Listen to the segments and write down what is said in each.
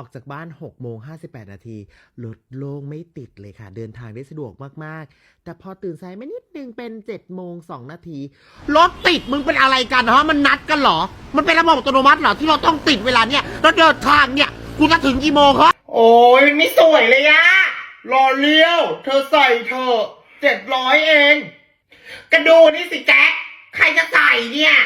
ออกจากบ้าน6โมง58 นาทีรถโล่งไม่ติดเลยค่ะ เดินทางได้สะดวกมากๆ แต่พอตื่นสายไมานิดนึงเป็น7โมง2นาทีรถติดมึงเป็นอะไรกันฮะมันนัดกันเหรอ มันเป็นระบบอัตโนมัติเหรอที่เราต้องติดเวลาเนี้ยแล้วเดินทางเนี่ยกูจะถึงกี่โมงครับโอ้ยไม่สวยเลยอะรอเลี้ยว เธอใส่เธอเจ็ดร้อยเอง กระดูนี่สิแจ๊คใครจะใส่เนี่ย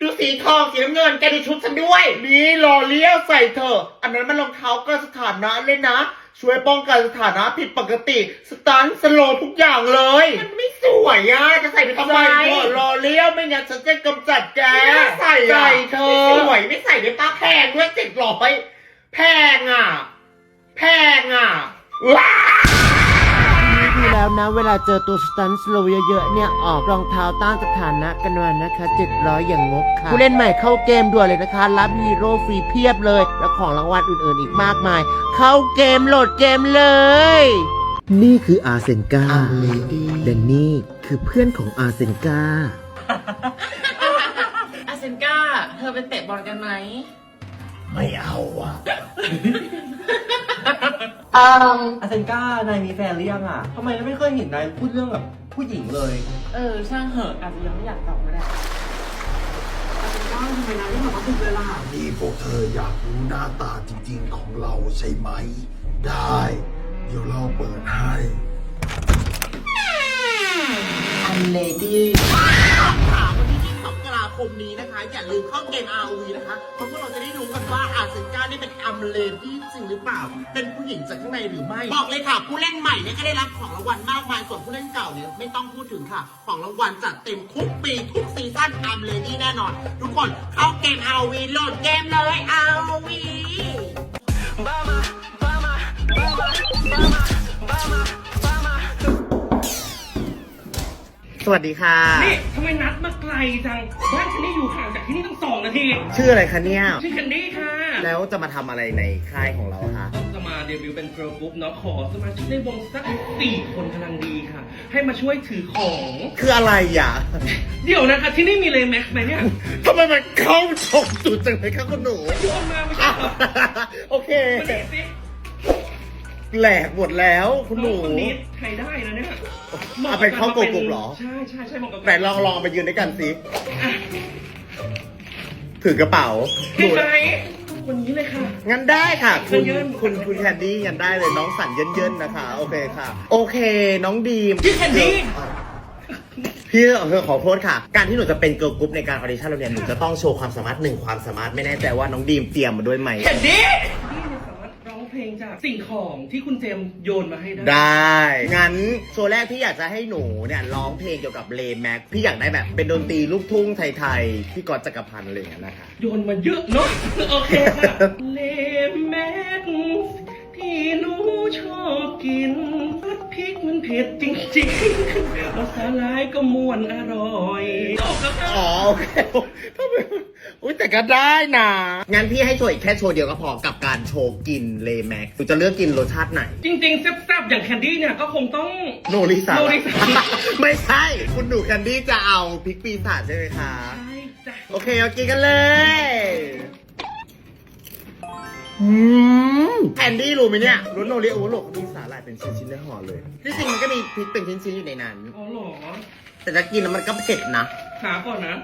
ดูสีทองสีน้ำเงินแกดูชุดฉันด้วย นี่รอเลี้ยวใส่เธอ อันนั้นมันรองเท้าเก็สถานะเลยนะ ช่วยป้องกันสถานะผิดปกติ สตันสโลว์ทุกอย่างเลย มันไม่สวยอะจะใส่ไปทำไมเธอรอเลี้ยวไม่งั้นฉันจะกำจัดแกใส่ใส่เธอไม่สวยไม่ใส่ได้ป้าแพงด้วยเจ็ดร้อยแพงอะ แพงอะว้า ดีแล้วนะ เวลาเจอตัวสตันสโลว์เยอะๆเนี่ย ออกรองเท้าต้านสถานะกันมานะคะ 700 อย่างงกค่ะ ผู้เล่นใหม่เข้าเกมด่วนเลยนะคะ รับฮีโร่ฟรีเพียบเลย แล้วของรางวัลอื่นๆอีกมากมาย เข้าเกมโหลดเกมเลย นี่คืออาเซนกาและนี่คือเพื่อนของอาเซนกาอาเซนก้าเธอไปเตะบอลกันไหม ไม่เอาอะ เอ่ออาเซนก้านายมีแฟนหรือยังอะทำไมเราไม่เคยเห็นนายพูดเรื่องแบบผู้หญิงเลย เออ ช่างเหอะอาจจะยังไม่อยากตอบก็ได้อาเซนก้าทำไมนายไม่บอกว่าถึงเวลานี่พวกเธออยากรู้หน้าตาจริงๆของเราใช่ไหม ได้ เดี๋ยวเราเปิดให้ อันเลดี้ คมนี้นะคะ อย่าลืมเข้าเกม ROV นะคะเพราะพวกเราจะได้รู้กันว่าอาเซนกานี่เป็นอัมเลดี้จริงหรือเปล่า เป็นผู้หญิงจากข้างในหรือไม่ บอกเลยค่ะ ผู้เล่นใหม่เนี่ยก็ได้รับของรางวัลมากมายส่วนผู้เล่นเก่าเนี่ยไม่ต้องพูดถึงค่ะ ของรางวัลจัดเต็มทุกปีทุกซีซั่นอัมเลดี้แน่นอน ทุกคนเข้าเกม ROV โหลดเกมเลย ROV สวัสดีค่ะ นี่ทำไมนัดมาไกลจังบ้านฉันนี่อยู่ห่างจากที่นี่ตั้งสองนาทีชื่ออะไรคะเนี่ย ชื่อแคนดี้ค่ะ แล้วจะมาทำอะไรในค่ายของเราคะ จะมาเดบิวต์เป็นเกิร์ลกรุ๊ปเนาะขอสมาชิกในวงสักสี่คนกำลังดีค่ะ ให้มาช่วยถือของ คืออะไรอะเดี๋ยวนะคะที่นี่มีเลแม็กซ์ไหมเนี่ยทำไมมันเข้าฉกจุดจังเลยครับคุณหนูโยนมาไม่ใช่อะเหรอโอเค มาดิสิ แหลกหมดแล้วคุณหน้อนูงคนนี้ใครได้นะเนี่ยเอาเป็นเข้ากลุ่มเหรอ ใช่ใช่ใช่เหมาะกับแต่ลองลองไปยืนด้วยกันสิถือกระเป๋าหพี่นูไม้วันนี้เลยค่ะ งั้นได้ค่ะ คุณเยินๆ คุณคุณแคนดี้งั้นได้เลยน้องสันเยินๆนะคะ โอเคค่ะ โอเค น้องดีม พี่แคนดี้พี่เธอขอโทษค่ะ การที่หนูจะเป็นเกิร์ลกรุ๊ปในการออดิชั่นเราเนี่ยหนูจะต้องโชว์ความสามารถหนึ่งความสามารถไม่แน่ใจว่าน้องดีมเตรียมมาด้วยไหมแคนดี้พี่ เนี่ยสามารถร้องเพลงจากสิ่งของที่คุณเจมส์โยนมาให้ได้ ได้ งั้นโชว์แรกพี่อยากจะให้หนูเนี่ยร้องเพลงเกี่ยวกับเลแม็ก พี่อยากได้แบบเป็นดนตรีลูกทุ่งไทยๆ พี่กอตจักรพันธ์อะไรอย่างเงี้ยนะคะ โยนมาเยอะเนาะโอเคค่ะ เลแม็กที่หนูชอบกินรสพริกมันเผ็ดจริงๆรสสาลายก็ม่วนอร่อยจบแล้วค่ะ อ๋อ โอเคทำไม อุ้ยแต่ก็ได้นะงั้นพี่ให้โชว์อีกแค่โชว์เดียวก็พอกับการโชว์กินเลแม็กหนูจะเลือกกินรสชาติไหน จริงๆแซ่บๆอย่างแคนดี้เนี่ยก็คงต้อง โนริสาโนริสา ไม่ใช่ คุณหนูแคนดี้จะเอาพริกปีศาจใช่ไหมคะ ใช่จ้ะโอเคเอากินกันเลยอืมแคนดี้รู้ไหมเนี่ยรสโนริโอโลกมีสาหร่ายเป็นชิ้นๆในห่อเลยที่จริงมันก็มีพริกเป็นชิ้นๆอยู่ในนั้น อ๋อเหรอแต่ถ้ากินแล้วมันก็เผ็ดนะหาก่อนนะ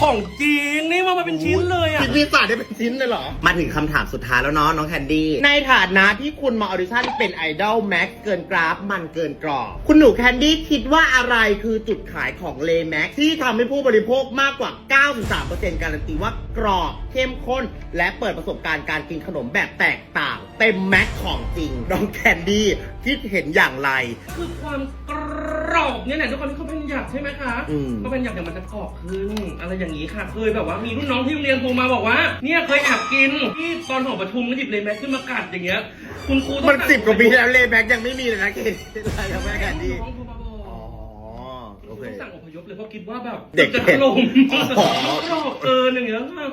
ของจริงนี่มามาเป็นชิ้นเลยอะพริกปีศาจได้เป็นชิ้นเลยเหรอ มาถึงคำถามสุดท้ายแล้วเนาะน้องแคนดี้ ในฐานะที่คุณมาออดิชั่นเป็นไอดอลแม็กเกินกราฟมันเกินกรอบ คุณหนูแคนดี้คิดว่าอะไรคือจุดขายของเลแม็กที่ทำให้ผู้บริโภคมากกว่า 93%การันตีว่ากรอบเข้มข้น และเปิดประสบการณ์การกินขนมแบบแตกต่าง เต็มแม็กของจริง น้องแคนดี้คิดเห็นอย่างไร คือความกร อบเนี่ยแหละทุกคนที่เขาเป็นหยักใช่ไหมคะอืม เขาเป็นหยักเดี๋ยวมันจะกรอบขึ้น อะไรอย่างนี้ค่ะ เคยแบบว่ามีรุ่นน้องที่โรงเรียนโทรมาบอกว่า เนี่ยเคยแอบกินที่ตอนหอประชุมก็หยิบเลยแม็กขึ้นมากัดอย่างเงี้ย คุณครูต้องมันสิบกว่าปีแล้วเลแม็กยังไม่มีเลยนะเคนอะไรกับแม่แคนดี้น้องโทรมาบอก อ๋อโอ เค ต้องสั่งอพยพเลยเพราะคิดว่าแบบเด็กจะถล่มอ๋อกรอบเกินอย่างเงี้ยค่ะ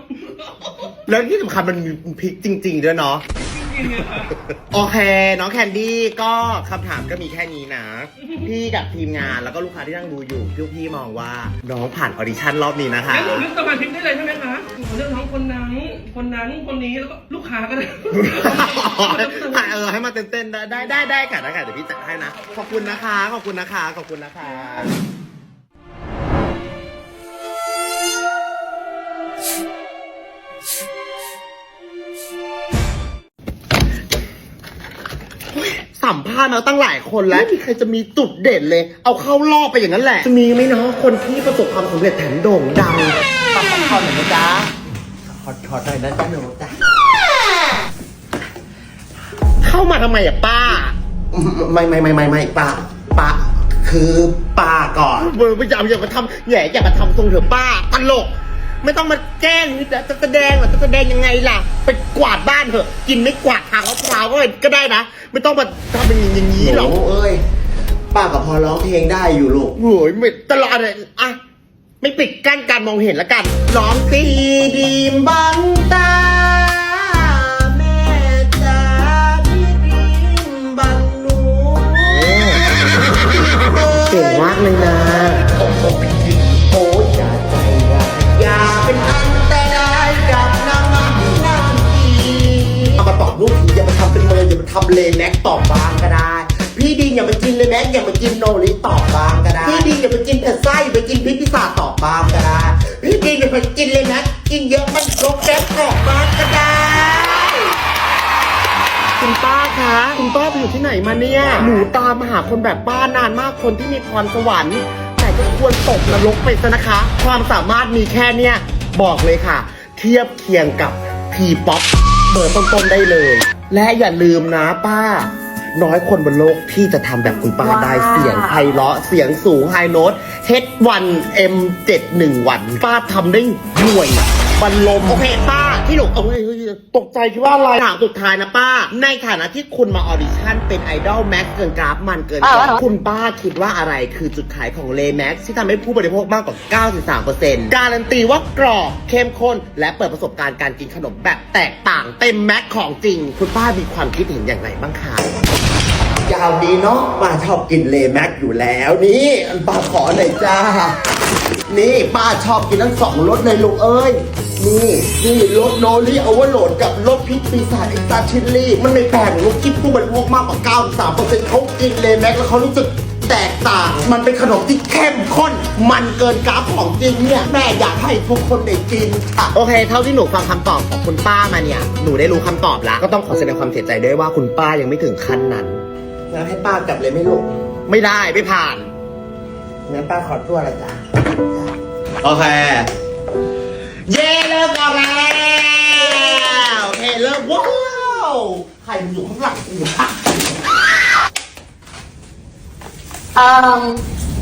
แล้วที่สำคัญมันมีพริกจริง ๆ ด้วยเนาะ จริงกินไงคะโอเค น้องแคนดี้ก็คำถามก็มีแค่นี้นะ พี่กับทีมงานแล้วก็ลูกค้าที่นั่งดูอยู่พี่พี่มองว่าน้องผ่านออดิชั่นรอบนี้นะคะ งั้นหนูเลือกสมาชิกได้เลยใช่ไหมคะหนูเลือกน้องคนนั้น คนนั้นคนนี้แล้วก็ลูกค้าก็ได้เออให้มาเต้นๆได้ได้ได้ได้ค่ะได้ค่ะเดี๋ยวพี่จัดให้นะ ขอบคุณนะคะ ขอบคุณนะคะ ขอบคุณนะคะ สัมภาษณ์มาตั้งหลายคนแล้วไม่มีใครจะมีจุดเด่นเลย เอาเข้ารอบไปอย่างนั้นแหละ จะมีไหมเนาะคนที่ประสบความสำเร็จแถมโด่งดังตัดขอหน่อยนะจ๊ะขอขอหน่อยนะจ๊ะหนูจ๊ะเข้ามาทำไมอะป้า ไม่ไม่ไม่ไม่ไม่ป้าป้าคือป้าก่อนเบอร์พยายามอย่ามาทำแหย่อย่ามาทำทรงเถอะป้าตลกไม่ต้องมาแกล้งจะจะแสดงเหรอจะแสดงยังไงล่ะ ไปกวาดบ้านเถอะ กินไม่กวาดทางมะพร้าวก็ก็ได้นะ ไม่ต้องมาทำเป็นอย่างนี้หรอกหนูเอ้ยป้าก็พอร้องเพลงได้อยู่ลูกโอ้ยไม่ตลอดเลยอะไม่ปิดกั้นการมองเห็นละกันร้องสิดีมบังตาแม่จ๋าพี่ริมบังหนูเก่งมากเลยนะ ย์อย่ามาทำเลแม็กตอบบางก็ได้ พี่ดีนอย่ามากินเลยแม็กอย่ามากินโนริตอบบางก็ได้ พี่ดีนอย่ามากินเผ็ดไส้ไปกินพิพิซซ่าตอบบางก็ได้ พี่ดีนอย่ามากินเลยแม็กกินเยอะมันลบแก๊สตอบบางก็ได้คุณป้าคะคุณป้าไปอยู่ที่ไหนมาเนี่ย หนูตามมาหาคนแบบป้านานมากคนที่มีพรสวรรค์แต่ก็ควรตกนรกไปซะนะคะ ความสามารถมีแค่เนี้ยบอกเลยค่ะ เทียบเคียงกับทีป๊อปเบอร์ต้นๆได้เลย และอย่าลืมนะป้า น้อยคนบนโลกที่จะทำแบบคุณป้าได้เสียงไพเราะเสียงสูงไฮโน้ต H1 M71 ป้าทำได้ห่วย บันลม โอเคป้าที่หนูเอาเฮ้ยเฮ้ยตกใจคิดว่าอะไรถามสุดท้ายนะป้า ในฐานะที่คุณมาออดิชั่นเป็นไอดอลแม็กเกินกราฟมันเกินกราฟคุณป้าคิดว่าอะไรคือจุดขายของเลแม็กที่ทำให้ผู้บริโภคมากกว่า 93%การันตีว่ากรอบเข้มข้น และเปิดประสบการณ์การกินขนมแบบแตกต่างเต็มแม็กของจริง คุณป้ามีความคิดเห็นอย่างไรบ้างคะยาวดีเนาะป้าชอบกินเลแม็กอยู่แล้วนี่อันป้าขอหน่อยจ้า นี่ป้าชอบกินทั้งสองรสเลยลูกเอ้ย นี่นี่รสโนริโอเวอร์โหลดกับรสพริกปีศาจเอ็กซ์ตาชิลลี่ มันไม่แปลกลูกคิดผู้บริโภคมากกว่า 93%เขากินเลแม็กแล้วเขารู้สึกแตกต่าง มันเป็นขนมที่เข้มข้น มันเกินกราฟของจริงเนี่ย แม่อยากให้ทุกคนได้กินค่ะ โอเค เท่าที่หนูฟังคำตอบของคุณป้ามาเนี่ย หนูได้รู้คำตอบแล้ว ก็ต้องขอแสดงความเสียใจด้วยว่าคุณป้ายังไม่ถึงขั้นนั้น งั้นให้ป้ากลับเลยไหมลูกไม่ได้ไม่ผ่าน งั้นป้าขอตัวละจ้า โอเค เย้เริ่มกันแล้วโอเคเริ่มว้าวใครมันอยู่ข้างหลังอยู่ปะ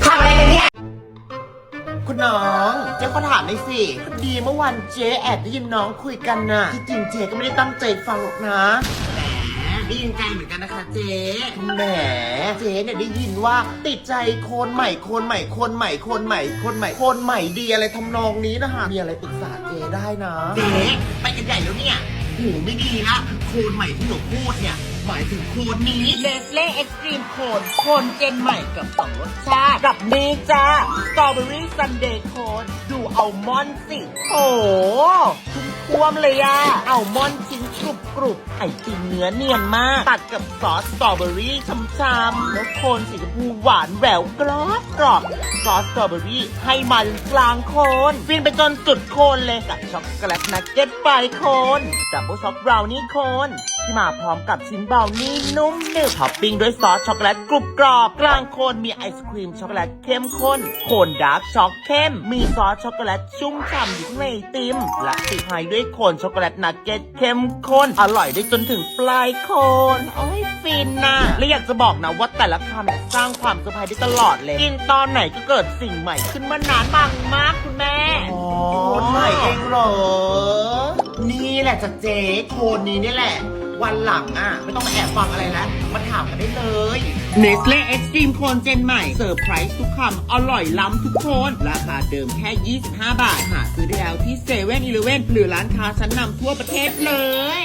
ทำอะไรกันเนี่ย คุณน้องเจ๊ขอถามหน่อยสิพอดีเมื่อวันเจ๊แอบได้ยินน้องคุยกันน่ะที่จริงเจ๊ก็ไม่ได้ตั้งใจฟังหรอกนะ ได้ยินใจเหมือนกันนะคะเจ๊แหมเจ๊เนี่ยได้ยินว่าติดใจโคนใหม่โคนใหม่โคนใหม่โคนใหม่โคนใหม่โคนใหม่ดีอะไรทำนองนี้นะคะมีอะไรปรึกษาเจ๊ได้นะ เจ๊ไปกันใหญ่แล้วเนี่ยหูไม่ดีละโคนใหม่ที่หนูพูดเนี่ยหมายถึงโคนนี้เลสเล่เอ็กซ์ตรีมโคนโคนเจนใหม่กับสองรสชาติกับนี้จ้าสตรอเบอรี่ซันเดย์โคนดูอัลมอนด์สิโอ้โหทุ่มท่วมเลยอะอัลมอนด์ชิ้น กรุบกรุบไอติมเนื้อเนียนมาก ตัดกับซอสสตรอเบอรี่ช้ำๆแล้วโคนสีชมพูหวานแหววกรอบกรอบซอสสตรอเบอรี่ให้มันกลางโคนฟินไปจนสุดโคนเลยกับช็อกโกแลตนักเก็ตปลายโคนดับเบิลช็อกบราวนี่โคน ที่มาพร้อมกับชิ้นเบานี่นุ่มหนึบท็อปปิ้งด้วยซอสช็อกโกแลตกรุบกรอบ กลางโคนมีไอศครีมช็อกโกแลตเข้มข้น โคนดาร์กช็อกเข้ม มีซอสช็อกโกแลตชุ่มฉ่ำอยู่ข้างในติม และปิดท้ายด้วยโคนช็อกโกแลตนักเก็ตเข้มข้น อร่อยได้จนถึงปลายโคน โอ้ยฟินนะและอยากจะบอกนะว่าแต่ละคำเนี่ยสร้างความเซอร์ไพรส์ได้ตลอดเลย กินตอนไหนก็เกิดสิ่งใหม่ขึ้นมานานปังมากคุณแม่อ๋อโคนใหม่เองเหรอนี่แหละจะเจ๊โคนนี้นี่แหละ วันหลังอะ ไม่ต้องมาแอบฟังอะไรแล้วมาถามกันได้เลย เนสเล่เอ็กซ์ตรีมโคนเจนใหม่เซอร์ไพรส์ทุกคำ อร่อยล้ำทุกโคน ราคาเดิมแค่ 25 บาท หาซื้อได้แล้วที่เซเว่นอีเลเว่นหรือร้านค้าชั้นนำทั่วประเทศเลย